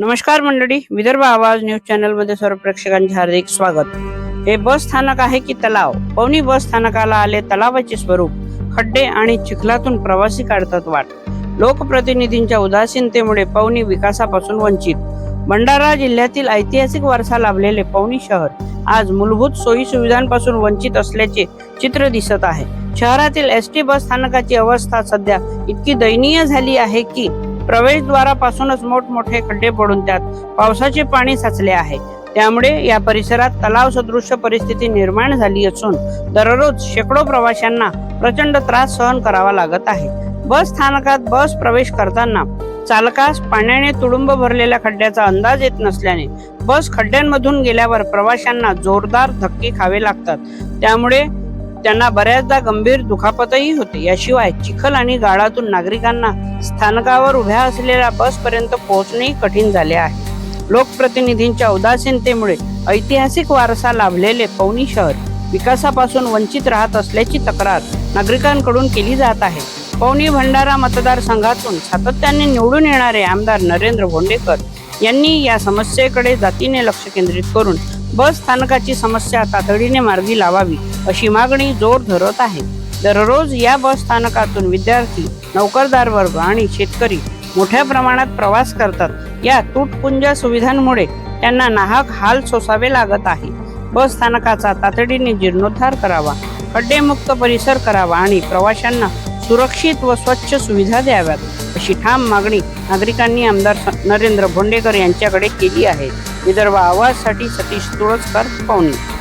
नमस्कार मंडळी विदर्भ आवाज न्यूज चॅनलमध्ये सर्व प्रेक्षकांचे हार्दिक स्वागत. हे बस स्थानक आहे की तलाव? पवनी बस स्थानकाला आले तलावाचे स्वरूप खड्डे आणि चिखलातून प्रवासी काढतात वाट. लोकप्रतिनिधींच्या उदासीनतेमुळे पवनी विकासापासून वंचित. भंडारा जिल्ह्यातील ऐतिहासिक वारसा लाभलेले पवनी शहर आज मूलभूत सोयी सुविधांपासून वंचित असल्याचे चित्र दिसत आहे. शहरातील एस टी बस स्थानकाची अवस्था सध्या इतकी दयनीय झाली आहे की प्रवेशद्वारापासूनच मोठमोठे खड्डे पडून त्यात पावसाचे पाणी साचले आहे. त्यामुळे या परिसरात तलाव सदृश्य परिस्थिती निर्माण झाली असून दररोज शेकडो प्रवाशांना प्रचंड त्रास सहन करावा लागत आहे. बस स्थानकात बस प्रवेश करताना चालकास पाण्याने तुडुंब भरलेल्या खड्ड्याचा अंदाज येत नसल्याने बस खड्ड्यांमधून गेल्यावर प्रवाशांना जोरदार धक्के खावे लागतात. त्यामुळे त्यांना बऱ्याचदा गंभीर दुखापतही होते. याशिवाय चिखल आणि गाळातून नागरिकांना स्थानकावर उभ्या असलेल्या बस पर्यंत पोहोचणेही कठीण झाले आहे. लोकप्रतिनिधींच्या उदासीनतेमुळे ऐतिहासिक वारसा लाभलेले पवनी शहर विकासापासून वंचित राहत असल्याची तक्रार नागरिकांकडून केली जात आहे. पवनी भंडारा मतदारसंघातून सातत्याने निवडून येणारे आमदार नरेंद्र भोंडेकर यांनी या समस्येकडे जातीने लक्ष केंद्रित करून बस स्थानकाची समस्या तातडीने मार्गी लावावी अशी मागणी जोर धरत आहे. दररोज या बस स्थानकातून विद्यार्थी नोकरदार वर्ग आणि शेतकरी मोठ्या प्रमाणात प्रवास करतात. या तुटपुंज सुविधांमुळे त्यांना नाहक हाल सोसावे लागत आहे. बस स्थानकाचा तातडीने जीर्णोद्धार करावा खड्डेमुक्त परिसर करावा आणि प्रवाशांना सुरक्षित व स्वच्छ सुविधा द्याव्यात अशी ठाम मागणी नागरिकांनी आमदार स- नरेंद्र भोंडेकर यांच्याकडे केली आहे. विदर्भ आवाजसाठी सतीश तुळजकर पाहुणे.